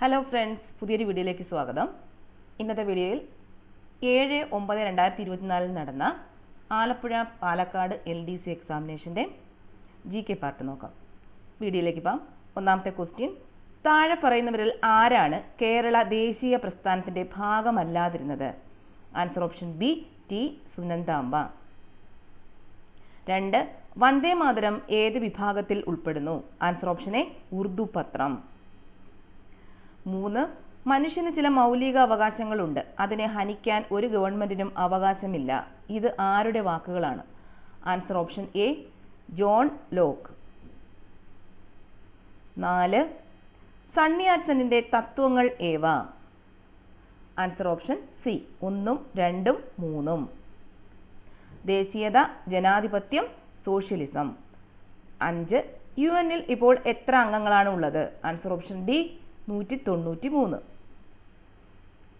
Hello friends പുതിയൊരു വീഡിയോയിലേക്ക് സ്വാഗതം. ഇന്നത്തെ വീഡിയോയിൽ ഏഴ് ഒമ്പത് രണ്ടായിരത്തി ഇരുപത്തിനാലിൽ നടന്ന Alappuzha Palakkad L D C എക്സാമിനേഷന്റെ G K part നോക്കാം. വീഡിയോയിലേക്ക് പോകാം. ഒന്നാമത്തെ ക്വസ്റ്റ്യൻ താഴെ പറയുന്നവരിൽ ആരാണ് കേരള ദേശീയ പ്രസ്ഥാനത്തിന്റെ ഭാഗമല്ലാതിരുന്നത്? Answer option B T Sunandamba രണ്ട് വന്ദേ മാതരം ഏത് വിഭാഗത്തിൽ ഉൾപ്പെടുന്നു? ആൻസർ ഓപ്ഷൻ എ ഉറുദു പത്രം. മൂന്ന് മനുഷ്യന് ചില മൗലിക അവകാശങ്ങളുണ്ട് അതിനെ ഹനിക്കാൻ ഒരു ഗവൺമെന്റിനും അവകാശമില്ല. ഇത് ആരുടെ വാക്കുകളാണ്? Answer option A John Locke നാല് സണ്ണിയാച്ചനിന്റെ തത്വങ്ങൾ ഏവ? ആൻസർ ഓപ്ഷൻ സി ഒന്നും രണ്ടും മൂന്നും. ദേശീയത ജനാധിപത്യം സോഷ്യലിസം അഞ്ച് യു എന്നിൽ ഇപ്പോൾ എത്ര അംഗങ്ങളാണ് ഉള്ളത്? ആൻസർ ഓപ്ഷൻ ഡി നൂറ്റി തൊണ്ണൂറ്റി മൂന്ന്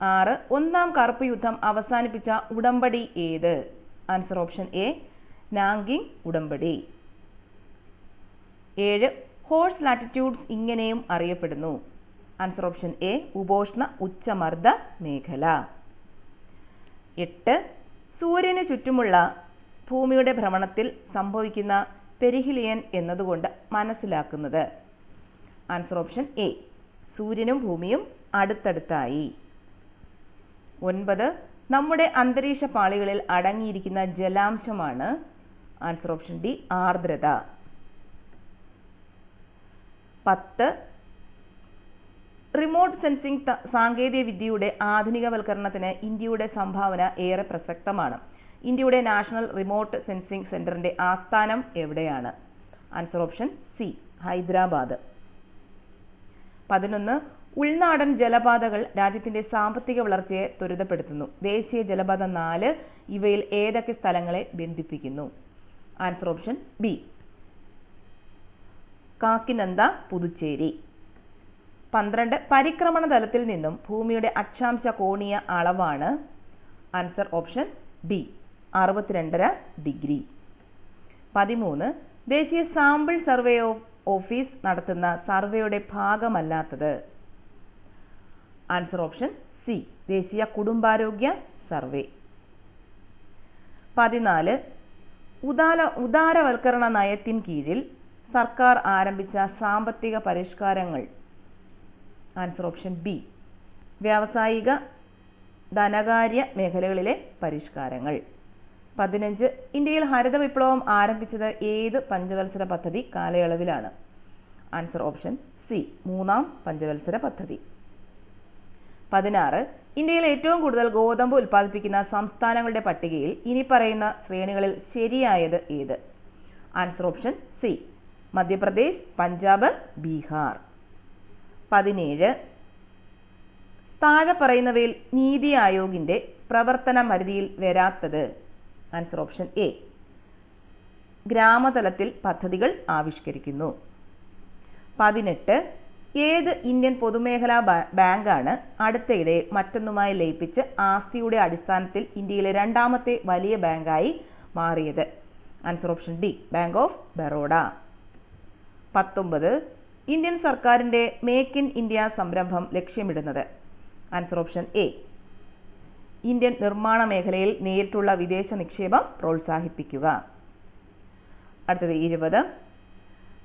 ആറ് ഒന്നാം കറുപ്പ് യുദ്ധം അവസാനിപ്പിച്ച ഉടമ്പടി ഏത്? ആൻസർ ഓപ്ഷൻ എ നാങ്കിങ് ഉടമ്പടി. ഏഴ് ഹോഴ്സ് ലാറ്റിറ്റ്യൂഡ്സ് ഇങ്ങനെയും അറിയപ്പെടുന്നു. ആൻസർ ഓപ്ഷൻ എ ഉപോഷ്ണ ഉച്ചമർദ്ദ മേഖല. എട്ട് സൂര്യന് ചുറ്റുമുള്ള ഭൂമിയുടെ ഭ്രമണത്തിൽ സംഭവിക്കുന്ന പെരിഹിലിയൻ എന്നതുകൊണ്ട് മനസ്സിലാക്കുന്നത്. ആൻസർ ഓപ്ഷൻ എ സൂര്യനും ഭൂമിയും അടുത്തടുത്തായി. ഒൻപത് നമ്മുടെ അന്തരീക്ഷ പാളികളിൽ അടങ്ങിയിരിക്കുന്ന ജലാംശമാണ് ആൻസർ ഓപ്ഷൻ ഡി ആർദ്രത. പത്ത് റിമോട്ട് സെൻസിംഗ് സാങ്കേതിക വിദ്യയുടെ ആധുനികവൽക്കരണത്തിന് ഇന്ത്യയുടെ സംഭാവന ഏറെ പ്രസക്തമാണ്. ഇന്ത്യയുടെ നാഷണൽ റിമോട്ട് സെൻസിംഗ് സെന്ററിന്റെ ആസ്ഥാനം എവിടെയാണ്? Answer option C Hyderabad. പതിനൊന്ന് ഉൾനാടൻ ജലപാതകൾ രാജ്യത്തിന്റെ സാമ്പത്തിക വളർച്ചയെ ത്വരിതപ്പെടുത്തുന്നു. ദേശീയ ജലപാത നാല് ഇവയിൽ ഏതൊക്കെ സ്ഥലങ്ങളെ ബന്ധിപ്പിക്കുന്നു? Answer option B Kakinada Puducherry. പന്ത്രണ്ട് പരിക്രമണ തലത്തിൽ നിന്നും ഭൂമിയുടെ അക്ഷാംശ കോണീയ അളവാണ്. ആൻസർ ഓപ്ഷൻ ഡി അറുപത്തിരണ്ടര ഡിഗ്രി. പതിമൂന്ന് ദേശീയ സാമ്പിൾ സർവേ ഓഫീസ് നടത്തുന്ന സർവേയുടെ ഭാഗമല്ലാത്തത്. ആൻസർ ഓപ്ഷൻ സി ദേശീയ കുടുംബാരോഗ്യ സർവേ. പതിനാല് ഉദാര ഉദാരവൽക്കരണ നയത്തിൻ കീഴിൽ സർക്കാർ ആരംഭിച്ച സാമ്പത്തിക പരിഷ്കാരങ്ങൾ. ആൻസർ ഓപ്ഷൻ ബി വ്യാവസായിക ധനകാര്യ മേഖലകളിലെ പരിഷ്കാരങ്ങൾ. പതിനഞ്ച്. ഇന്ത്യയിൽ ഹരിത വിപ്ലവം ആരംഭിച്ചത് ഏത് പഞ്ചവത്സര പദ്ധതി കാലയളവിലാണ്? ആൻസർ ഓപ്ഷൻ സി മൂന്നാം പഞ്ചവത്സര പദ്ധതി. പതിനാറ്. ഇന്ത്യയിൽ ഏറ്റവും കൂടുതൽ ഗോതമ്പ് ഉൽപ്പാദിപ്പിക്കുന്ന സംസ്ഥാനങ്ങളുടെ പട്ടികയിൽ ഇനി പറയുന്ന ശ്രേണികളിൽ ശരിയായത് ഏത്? Answer option C Madhya Pradesh Punjab Bihar. പതിനേഴ്. താഴെ പറയുന്നവയിൽ നീതി ആയോഗിന്റെ പ്രവർത്തന പരിധിയിൽ വരാത്തത് ആൻസർ ഓപ്ഷൻ എ ഗ്രാമതലത്തിൽ പദ്ധതികൾ ആവിഷ്കരിക്കുന്നു. പതിനെട്ട്. ഏത് ഇന്ത്യൻ പൊതുമേഖലാ ബാങ്കാണ് അടുത്തയിടെ മറ്റൊന്നുമായി ലയിപ്പിച്ച് ആസ്തിയുടെ അടിസ്ഥാനത്തിൽ ഇന്ത്യയിലെ രണ്ടാമത്തെ വലിയ ബാങ്കായി മാറിയത്? Answer option D bank of Baroda പത്തൊമ്പത്. ഇന്ത്യൻ സർക്കാരിന്റെ മേക്ക് ഇൻ ഇന്ത്യ സംരംഭം ലക്ഷ്യമിടുന്നത്? ആൻസർ ഓപ്ഷൻ എ ഇന്ത്യൻ നിർമ്മാണ മേഖലയിൽ നേരിട്ടുള്ള വിദേശ നിക്ഷേപം പ്രോത്സാഹിപ്പിക്കുക. അടുത്തത് ഇരുപത്.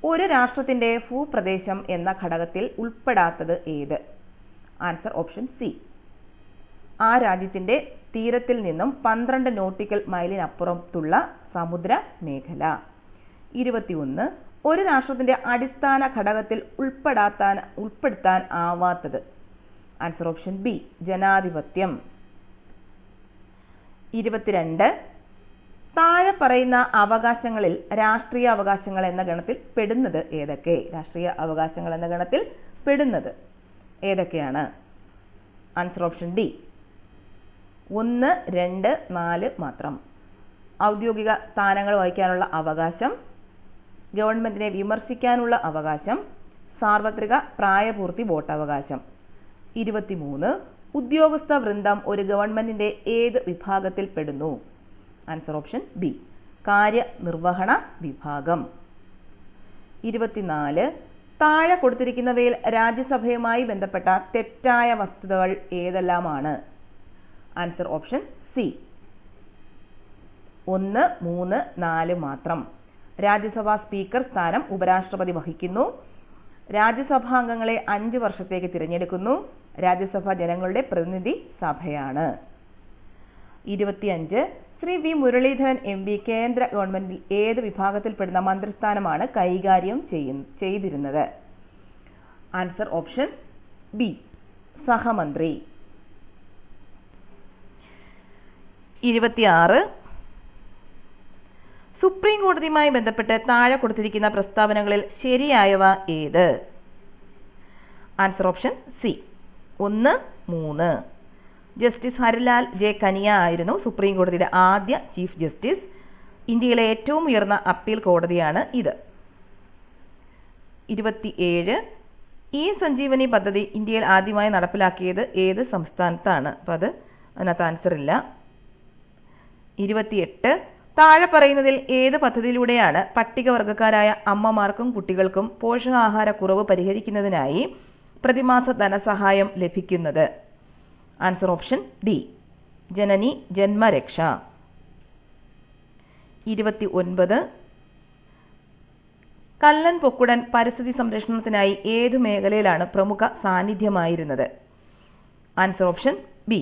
ഒരു രാഷ്ട്രത്തിന്റെ ഭൂപ്രദേശം എന്ന ഘടകത്തിൽ ഉൾപ്പെടാത്തത് ഏത്? Answer option C. ആ രാജ്യത്തിന്റെ തീരത്തിൽ നിന്നും പന്ത്രണ്ട് നോട്ടിക്കൽ മൈലിനപ്പുറത്തുള്ള സമുദ്ര മേഖല. ഇരുപത്തിയൊന്ന്. ഒരു രാഷ്ട്രത്തിന്റെ അടിസ്ഥാന ഘടകത്തിൽ ഉൾപ്പെടാത്താൻ ഉൾപ്പെടുത്താൻ ആവാത്തത്? ആൻസർ ഓപ്ഷൻ ബി ജനാധിപത്യം. ഇരുപത്തിരണ്ട്. താഴെ പറയുന്ന അവകാശങ്ങളിൽ രാഷ്ട്രീയ അവകാശങ്ങൾ എന്ന ഗണത്തിൽ പെടുന്നത് ഏതൊക്കെ? രാഷ്ട്രീയ അവകാശങ്ങൾ എന്ന ഗണത്തിൽ പെടുന്നത് ഏതൊക്കെയാണ്? ആൻസർ ഓപ്ഷൻ ഡി ഒന്ന് രണ്ട് നാല് മാത്രം. ഔദ്യോഗിക സ്ഥാനങ്ങൾ വഹിക്കാനുള്ള അവകാശം ഗവൺമെന്റിനെ വിമർശിക്കാനുള്ള അവകാശം സാർവത്രിക പ്രായപൂർത്തി വോട്ടവകാശം. ഇരുപത്തിമൂന്ന് ഉദ്യോഗസ്ഥ വൃന്ദം ഒരു ഗവൺമെന്റിന്റെ ഏത് വിഭാഗത്തിൽ പെടുന്നു? ആൻസർ ഓപ്ഷൻ ബി കാര്യനിർവഹണ വിഭാഗം. ഇരുപത്തിനാല്. താഴെ കൊടുത്തിരിക്കുന്നവയിൽ രാജ്യസഭയുമായി ബന്ധപ്പെട്ട തെറ്റായ വസ്തുതകൾ ഏതെല്ലാമാണ്? ആൻസർ ഓപ്ഷൻ സി ഒന്ന് മൂന്ന് നാല് മാത്രം. രാജ്യസഭാ സ്പീക്കർ സ്ഥാനം ഉപരാഷ്ട്രപതി വഹിക്കുന്നു. രാജ്യസഭാംഗങ്ങളെ അഞ്ച് വർഷത്തേക്ക് തിരഞ്ഞെടുക്കുന്നു. രാജ്യസഭ ജനങ്ങളുടെ പ്രതിനിധി സഭയാണ്. ഇരുപത്തിയഞ്ച്. Shri V Muraleedharan M P കേന്ദ്ര ഗവൺമെന്റിൽ ഏത് വിഭാഗത്തിൽപ്പെടുന്ന മന്ത്രിസ്ഥാനമാണ് കൈകാര്യം ചെയ്തിരുന്നത്? ആൻസർ ഓപ്ഷൻ ബി സഹമന്ത്രി. ഇരുപത്തിയാറ്. സുപ്രീം കോടതിയുമായി ബന്ധപ്പെട്ട് താഴെ കൊടുത്തിരിക്കുന്ന പ്രസ്താവനകളിൽ ശരിയായവ ഏത്? Answer option C. ഒന്ന് മൂന്ന്. Justice Harilal J. കനിയ ആയിരുന്നു സുപ്രീം കോടതിയുടെ ആദ്യ ചീഫ് ജസ്റ്റിസ്. ഇന്ത്യയിലെ ഏറ്റവും ഉയർന്ന അപ്പീൽ കോടതിയാണ് ഇത്. ഇരുപത്തിയേഴ്. ഈ സഞ്ജീവനി പദ്ധതി ഇന്ത്യയിൽ ആദ്യമായി നടപ്പിലാക്കിയത് ഏത് സംസ്ഥാനത്താണ്? അപ്പം അത് അതിനകത്ത് ആൻസർ ഇല്ല. ഇരുപത്തിയെട്ട്. താഴെ പറയുന്നതിൽ ഏത് പദ്ധതിയിലൂടെയാണ് പട്ടികവർഗക്കാരായ അമ്മമാർക്കും കുട്ടികൾക്കും പോഷകാഹാരക്കുറവ് പരിഹരിക്കുന്നതിനായി പ്രതിമാസ ധനസഹായം ലഭിക്കുന്നത്? Answer option D. Janani Janmaraksha. ഇരുപത്തി ഒൻപത് കല്ലൻ പൊക്കുടൻ പരിസ്ഥിതി സംരക്ഷണത്തിനായി ഏത് മേഖലയിലാണ് പ്രമുഖ സാന്നിധ്യമായിരുന്നത്? Answer option B.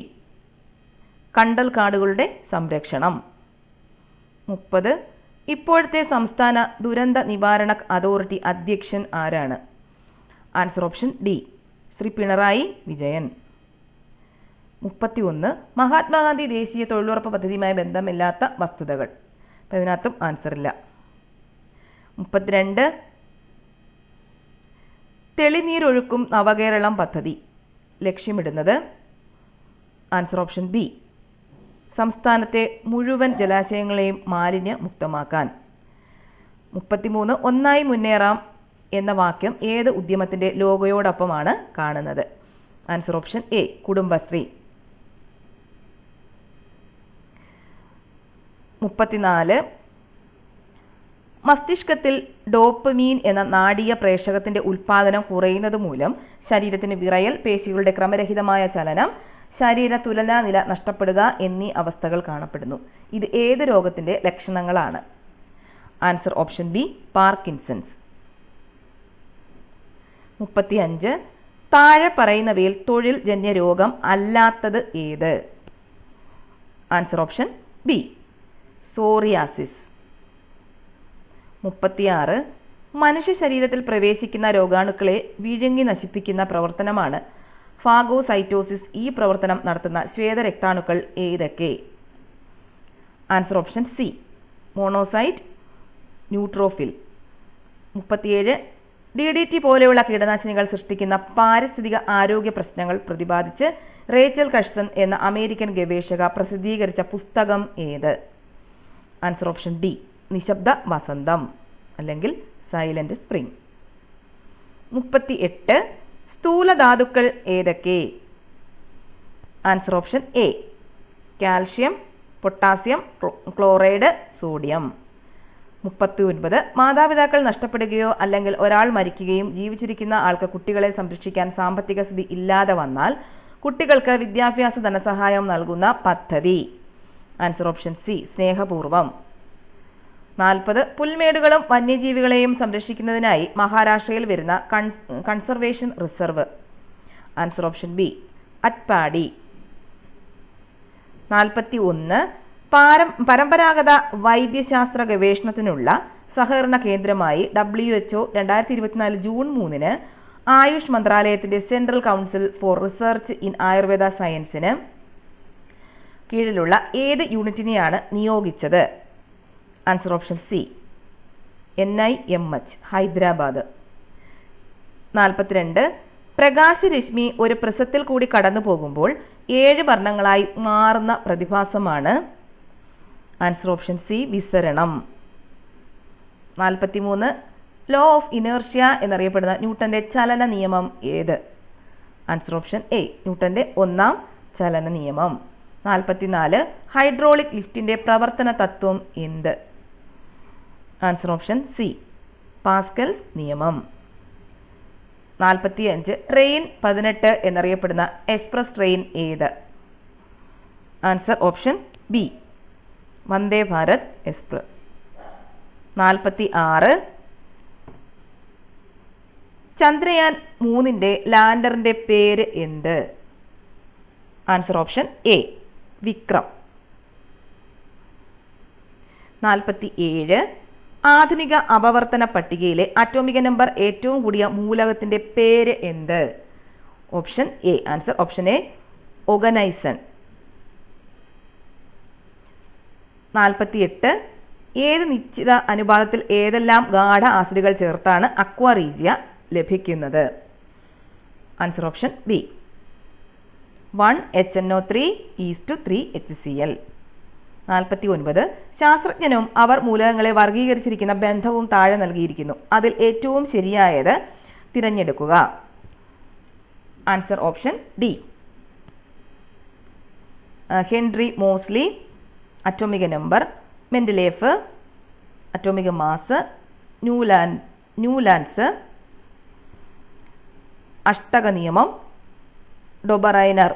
കണ്ടൽ കാടുകളുടെ സംരക്ഷണം. മുപ്പത്. ഇപ്പോഴത്തെ സംസ്ഥാന ദുരന്ത നിവാരണ അതോറിറ്റി അധ്യക്ഷൻ ആരാണ്? Answer option D. Shri Pinarayi Vijayan. മുപ്പത്തി ഒന്ന് മഹാത്മാഗാന്ധി ദേശീയ തൊഴിലുറപ്പ് പദ്ധതിയുമായി ബന്ധമില്ലാത്ത വസ്തുതകൾ. അപ്പം ഇതിനകത്തും ആൻസർ ഇല്ല. മുപ്പത്തിരണ്ട്. തെളിനീരൊഴുക്കും നവകേരളം പദ്ധതി. ലക്ഷ്യമിടുന്നത് ആൻസർ ഓപ്ഷൻ ബി. സംസ്ഥാനത്തെ മുഴുവൻ ജലാശയങ്ങളെയും മാലിന്യ മുക്തമാക്കാൻ. മുപ്പത്തിമൂന്ന് ഒന്നായി മുന്നേറാം എന്ന വാക്യം ഏത് ഉദ്യമത്തിന്റെ ലോഗോയോടൊപ്പമാണ് കാണുന്നത്? Answer option A Kudumbashree. മുപ്പത്തിനാല് മസ്തിഷ്കത്തിൽ ഡോപ്പമീൻ എന്ന നാടീയ പ്രേഷകത്തിന്റെ ഉൽപാദനം കുറയുന്നത് മൂലം ശരീരത്തിന് വിറയൽ പേശികളുടെ ക്രമരഹിതമായ ചലനം ശരീര തുലനാനില നഷ്ടപ്പെടുക എന്നീ അവസ്ഥകൾ കാണപ്പെടുന്നു. ഇത് ഏത് രോഗത്തിന്റെ ലക്ഷണങ്ങളാണ്? Answer option B Parkinson's. മുപ്പത്തിയഞ്ച് താഴെ പറയുന്നവയിൽ തൊഴിൽ ജന്യ രോഗം അല്ലാത്തത് ഏത്? Answer option B psoriasis. മുപ്പത്തിയാറ് മനുഷ്യ ശരീരത്തിൽ പ്രവേശിക്കുന്ന രോഗാണുക്കളെ വിഴുങ്ങി നശിപ്പിക്കുന്ന പ്രവർത്തനമാണ് ഫാഗോസൈറ്റോസിസ് ഈ പ്രവർത്തനം നടത്തുന്ന ശ്വേതരക്താണുക്കൾ ഏതൊക്കെ? Answer option C. Monocyte neutrophil. മുപ്പത്തിയേഴ്. ഡി ഡി ടി പോലെയുള്ള കീടനാശിനികൾ സൃഷ്ടിക്കുന്ന പാരിസ്ഥിതിക ആരോഗ്യ പ്രശ്നങ്ങൾ പ്രതിപാദിച്ച് റേച്ചൽ കഷ്സൺ എന്ന അമേരിക്കൻ ഗവേഷക പ്രസിദ്ധീകരിച്ച പുസ്തകം ഏത്? Answer option D. നിശബ്ദ വസന്തം അല്ലെങ്കിൽ സൈലന്റ് സ്പ്രിംഗ്. മുപ്പത്തി എട്ട് സ്ഥൂലധാതുക്കൾ ഏതൊക്കെ? Answer option A calcium potassium chloride sodium മുപ്പത്തി ഒൻപത് മാതാപിതാക്കൾ നഷ്ടപ്പെടുകയോ അല്ലെങ്കിൽ ഒരാൾ മരിക്കുകയും ജീവിച്ചിരിക്കുന്ന ആൾക്ക് കുട്ടികളെ സംരക്ഷിക്കാൻ സാമ്പത്തിക സ്ഥിതി ഇല്ലാതെ വന്നാൽ കുട്ടികൾക്ക് വിദ്യാഭ്യാസ ധനസഹായം നൽകുന്ന പദ്ധതി. ആൻസർ ഓപ്ഷൻ സി സ്നേഹപൂർവം. നാൽപ്പത് പുൽമേടുകളും വന്യജീവികളെയും സംരക്ഷിക്കുന്നതിനായി മഹാരാഷ്ട്രയിൽ വരുന്ന conservation reserve. Answer option B Atpadi നാൽപ്പത്തി ഒന്ന് പരമ്പരാഗത വൈദ്യശാസ്ത്ര ഗവേഷണത്തിനുള്ള സഹകരണ കേന്ദ്രമായി ഡബ്ല്യു എച്ച്ഒ രണ്ടായിരത്തി ഇരുപത്തിനാല് ജൂൺ മൂന്നിന് ആയുഷ് മന്ത്രാലയത്തിന്റെ central council for research in Ayurveda സയൻസിന് കീഴിലുള്ള ഏത് യൂണിറ്റിനെയാണ് നിയോഗിച്ചത്? Answer option C N I M H Hyderabad. നാൽപ്പത്തിരണ്ട് പ്രകാശരശ്മി ഒരു പ്രസത്തിൽ കൂടി കടന്നു പോകുമ്പോൾ ഏഴ് വർണങ്ങളായി മാറുന്ന പ്രതിഭാസമാണ് ആൻസർ ഓപ്ഷൻ സി വിസരണം. നാൽപ്പത്തിമൂന്ന് ലോ ഓഫ് ഇനേർഷ്യ എന്നറിയപ്പെടുന്ന ന്യൂട്ടന്റെ ചലന നിയമം ഏത്? ആൻസർ ഓപ്ഷൻ എ ന്യൂട്ടന്റെ ഒന്നാം ചലന നിയമം. നാൽപ്പത്തിനാല് ഹൈഡ്രോളിക് ലിഫ്റ്റിന്റെ പ്രവർത്തന തത്വം എന്ത്? ആൻസർ ഓപ്ഷൻ സി പാസ്കൽ നിയമം. നാൽപ്പത്തി അഞ്ച് ട്രെയിൻ പതിനെട്ട് എന്നറിയപ്പെടുന്ന എക്സ്പ്രസ് ട്രെയിൻ ഏത്? Answer option B Vande Bharat express നാൽപ്പത്തി ആറ് ചന്ദ്രയാൻ മൂന്നിന്റെ ലാൻഡറിന്റെ പേര് എന്ത്? Answer option A Vikram. നാൽപ്പത്തി ഏഴ് ആധുനിക അപവർത്തന പട്ടികയിലെ അറ്റോമിക നമ്പർ ഏറ്റവും കൂടിയ മൂലകത്തിന്റെ പേര് എന്ത്? Option A answer option A oganesson നാൽപ്പത്തിയെട്ട് ഏത് നിശ്ചിത അനുപാതത്തിൽ ഏതെല്ലാം ഗാഢ ആസിഡുകൾ ചേർത്താണ് അക്വാറീജിയ ലഭിക്കുന്നത്? Answer option B one H N O three is to three H C L നാൽപ്പത്തി ഒൻപത് ശാസ്ത്രജ്ഞനും അവർ മൂലകങ്ങളെ വർഗീകരിച്ചിരിക്കുന്ന ബന്ധവും താഴെ നൽകിയിരിക്കുന്നു. അതിൽ ഏറ്റവും ശരിയായത് തിരഞ്ഞെടുക്കുക. Answer option D Henry Moseley അറ്റോമിക number Mendeleev അറ്റോമിക മാസ് ന്യൂലാൻ ന്യൂലാൻസ് അഷ്ടക നിയമം ഡൊബറൈനർ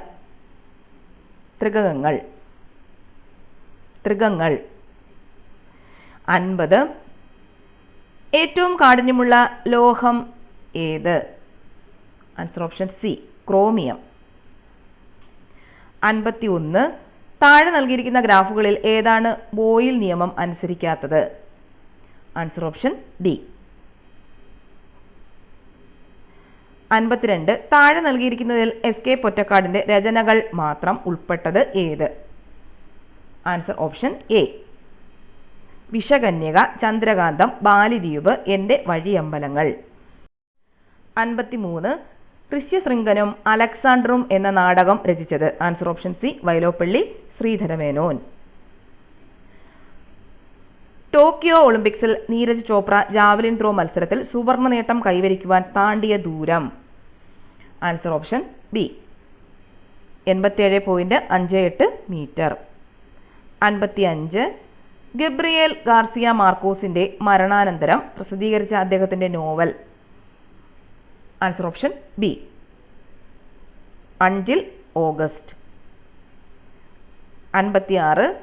ത്രികങ്ങൾ ത്രികങ്ങൾ. അൻപത്. ഏറ്റവും കാഠിന്യമുള്ള ലോഹം ഏത്? Answer option C chromium. അൻപത്തി ഒന്ന് താഴെ നൽകിയിരിക്കുന്ന ഗ്രാഫുകളിൽ ഏതാണ് ബോയിൽ നിയമം അനുസരിക്കാത്തത്? ആൻസർ ഓപ്ഷൻ ഡി അൻപത്തിരണ്ട്. താഴെ നൽകിയിരിക്കുന്നതിൽ എസ് കെ പൊറ്റക്കാടിന്റെ രചനകൾ മാത്രം ഉൾപ്പെട്ടത് ഏത്? Answer option A Vishakanyaka Chandrakantham Balidweep Ente Vazhiyambalangal. അൻപത്തിമൂന്ന്. ഋഷ്യശൃംഖനും അലക്സാണ്ടറും എന്ന നാടകം രചിച്ചത് answer option C Vyloppilli Sreedhara Menon. Tokyo ഒളിമ്പിക്സിൽ നീരജ് ചോപ്ര ജാവലിൻ ത്രോ മത്സരത്തിൽ സുവർണ നേട്ടം കൈവരിക്കുവാൻ താണ്ടിയ ദൂരം. Answer option B. എൺപത്തിയേഴ് പോയിന്റ് അഞ്ച് എട്ട് മീറ്റർ. അൻപത്തി അഞ്ച് ഗബ്രിയേൽ ഗാർസിയ മാർക്കോസിന്റെ മരണാനന്തരം പ്രസിദ്ധീകരിച്ച അദ്ദേഹത്തിന്റെ നോവൽ. Answer option B. അഞ്ചിൽ ഓഗസ്റ്റ്. അൻപത്തിയാറ്.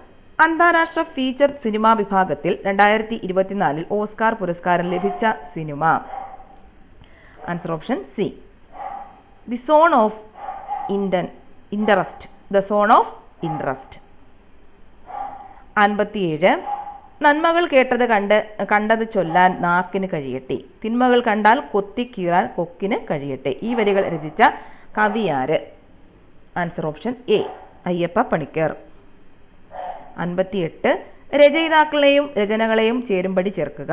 അന്താരാഷ്ട്ര ഫീച്ചർ സിനിമാ വിഭാഗത്തിൽ രണ്ടായിരത്തി ഇരുപത്തിനാലിൽ ഓസ്കാർ പുരസ്കാരം ലഭിച്ച cinema. Answer option C. The zone of ഇൻഡൻ interest the zone of interest അൻപത്തിയേഴ്. നന്മകൾ കേട്ടത് കണ്ട് കണ്ടത് ചൊല്ലാൻ നാക്കിന് കഴിയട്ടെ. തിന്മകൾ കണ്ടാൽ കൊത്തി കൊത്തിക്കീറാൻ കൊക്കിന് കഴിയട്ടെ. ഈ വരികൾ രചിച്ച കവിയാര് answer option A Ayyappa Panicker. അൻപത്തിയെട്ട് രചയിതാക്കളെയും രചനകളെയും ചേരുംപടി ചേർക്കുക.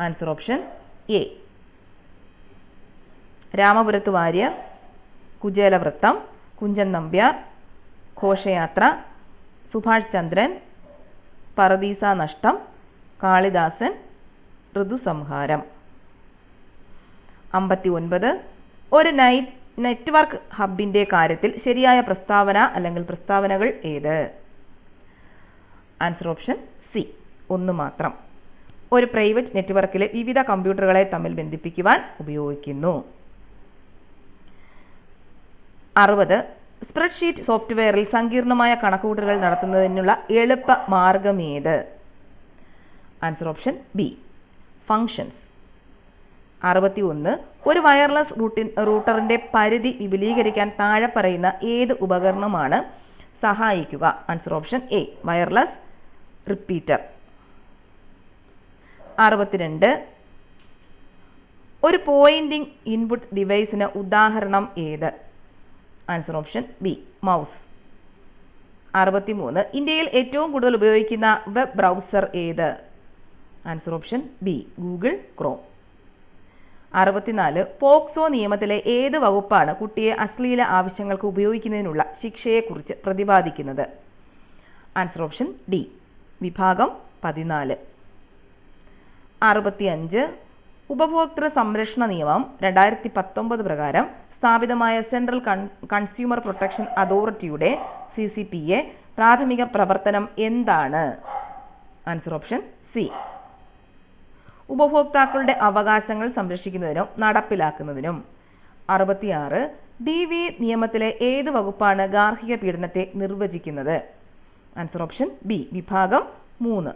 Answer option A Ramapurathu Warrier Kuchelavritham Kunchan Nambiar Ghoshayathra Subhash Chandran പറദീസ നഷ്ടം കാളിദാസൻ ഋതുസംഹാരം. അമ്പത്തി ഒൻപത് ഒരു നൈറ്റ് നെറ്റ്വർക്ക് ഹബിന്റെ കാര്യത്തിൽ ശരിയായ പ്രസ്താവന അല്ലെങ്കിൽ പ്രസ്താവനകൾ ഏത്? Answer option C. ഒന്ന് മാത്രം. ഒരു പ്രൈവറ്റ് നെറ്റ്വർക്കിലെ വിവിധ കമ്പ്യൂട്ടറുകളെ തമ്മിൽ ബന്ധിപ്പിക്കുവാൻ ഉപയോഗിക്കുന്നു. അറുപത്. സ്പ്രെഡ്ഷീറ്റ് സോഫ്റ്റ്വെയറിൽ സങ്കീർണമായ കണക്കുകൂട്ടലുകൾ നടത്തുന്നതിനുള്ള എളുപ്പ മാർഗം ഏത്? ആൻസർ ഓപ്ഷൻ ബി ഫങ്ഷൻസ് അറുപത്തി ഒന്ന് ഒരു വയർലെസ് റൂട്ടിൻ റൂട്ടറിന്റെ പരിധി വിപുലീകരിക്കാൻ താഴെ പറയുന്ന ഏത് ഉപകരണമാണ് സഹായിക്കുക? Answer option A wireless repeater അറുപത്തിരണ്ട്. ഒരു പോയിന്റിംഗ് ഇൻപുട്ട് ഡിവൈസിന് ഉദാഹരണം ഏത്? ആൻസർ ഓപ്ഷൻ ബി മൗസ് അറുപത്തിമൂന്ന്. ഇന്ത്യയിൽ ഏറ്റവും കൂടുതൽ ഉപയോഗിക്കുന്ന വെബ് ബ്രൗസർ ഏത്? Answer option B Google Chrome അറുപത്തിനാല്. പോക്സോ നിയമത്തിലെ ഏത് വകുപ്പാണ് കുട്ടിയെ അശ്ലീല ആവശ്യങ്ങൾക്ക് ഉപയോഗിക്കുന്നതിനുള്ള ശിക്ഷയെക്കുറിച്ച് പ്രതിപാദിക്കുന്നത്? ആൻസർ ഓപ്ഷൻ ഡി വിഭാഗം പതിനാല്. അറുപത്തിയഞ്ച്. ഉപഭോക്തൃ സംരക്ഷണ നിയമം രണ്ടായിരത്തി പത്തൊമ്പത് പ്രകാരം സ്ഥാപിതമായ സെൻട്രൽ കൺസ്യൂമർ പ്രൊട്ടക്ഷൻ അതോറിറ്റിയുടെ സി സി പി എ പ്രാഥമിക പ്രവർത്തനം എന്താണ്? Answer option C. ഉപഭോക്താക്കളുടെ അവകാശങ്ങൾ സംരക്ഷിക്കുന്നതിനും നടപ്പിലാക്കുന്നതിനും. അറുപത്തിയാറ്. ഡി വി നിയമത്തിലെ ഏത് വകുപ്പാണ് ഗാർഹിക പീഡനത്തെ നിർവചിക്കുന്നത്? Answer option B. വിഭാഗം മൂന്ന്.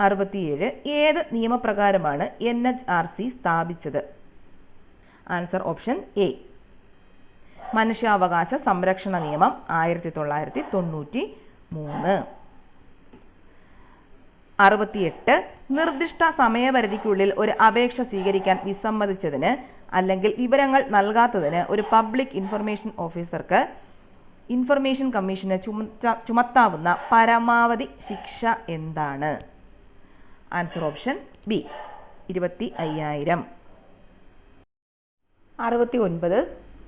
അറുപത്തിയേഴ്. ഏത് നിയമപ്രകാരമാണ് എൻ എച്ച് ആർ സി സ്ഥാപിച്ചത്? Answer option A. മനുഷ്യാവകാശ സംരക്ഷണ നിയമം ആയിരത്തി തൊള്ളായിരത്തി തൊണ്ണൂറ്റി മൂന്ന് അറുപത്തിയെട്ട് നിർദ്ദിഷ്ട സമയപരിധിക്കുള്ളിൽ ഒരു അപേക്ഷ സ്വീകരിക്കാൻ വിസമ്മതിച്ചതിന് അല്ലെങ്കിൽ വിവരങ്ങൾ നൽകാത്തതിന് ഒരു പബ്ലിക് ഇൻഫർമേഷൻ ഓഫീസർക്ക് ഇൻഫർമേഷൻ കമ്മീഷന് ചുമത്താവുന്ന പരമാവധി ശിക്ഷ എന്താണ്? ആൻസർ ഓപ്ഷൻ ബി ഇരുപത്തി അയ്യായിരം അറുപത്തി ഒൻപത്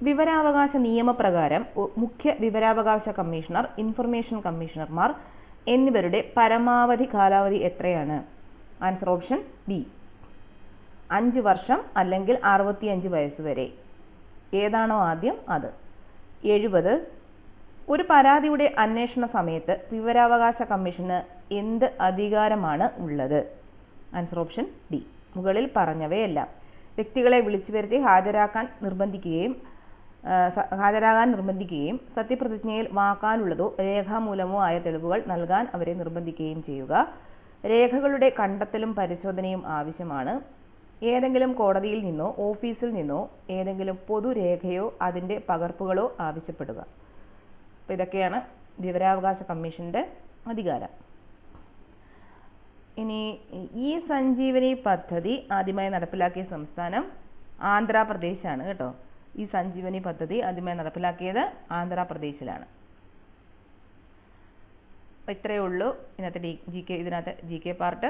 വിവരാവകാശ നിയമപ്രകാരം മുഖ്യ വിവരാവകാശ കമ്മീഷണർ ഇൻഫർമേഷൻ കമ്മീഷണർമാർ എന്നിവരുടെ പരമാവധി കാലാവധി എത്രയാണ്? ആൻസർ ഓപ്ഷൻ ബി അഞ്ച് വർഷം അല്ലെങ്കിൽ അറുപത്തിയഞ്ച് വയസ്സ് വരെ. ഏതാണോ ആദ്യം അത്? എഴുപത്. ഒരു പരാതിയുടെ അന്വേഷണ സമയത്ത് വിവരാവകാശ കമ്മീഷന് എന്ത് അധികാരമാണ് ഉള്ളത്? ആൻസർ ഓപ്ഷൻ ഡി മുകളിൽ പറഞ്ഞവയെല്ലാം വ്യക്തികളെ വിളിച്ചു വരുത്തി ഹാജരാക്കാൻ നിർബന്ധിക്കുകയും ഹാജരാകാൻ നിർബന്ധിക്കുകയും സത്യപ്രതിജ്ഞയിൽ വാക്കാലുള്ളതോ രേഖാമൂലമോ ആയ തെളിവുകൾ നൽകാൻ അവരെ നിർബന്ധിക്കുകയും ചെയ്യുക. രേഖകളുടെ കണ്ടെത്തലും പരിശോധനയും ആവശ്യമാണ്. ഏതെങ്കിലും കോടതിയിൽ നിന്നോ ഓഫീസിൽ നിന്നോ ഏതെങ്കിലും പൊതുരേഖയോ അതിന്റെ പകർപ്പുകളോ ആവശ്യപ്പെടുക. അപ്പോൾ ഇതൊക്കെയാണ് വിവരാവകാശ കമ്മീഷന്റെ അധികാരം. ഇനി ഈ സഞ്ജീവനി പദ്ധതി ആദ്യമായി നടപ്പിലാക്കിയ സംസ്ഥാനം ആന്ധ്രാപ്രദേശാണ് കേട്ടോ. ഈ സഞ്ജീവനി പദ്ധതി ആദ്യമായി നടപ്പിലാക്കിയത് ആന്ധ്രാപ്രദേശിലാണ്. ഇത്രയേ ഉള്ളൂ. ഇന്നത്തെ ജി കെ ഇതിനകത്ത് ജി കെ പാർട്ട്.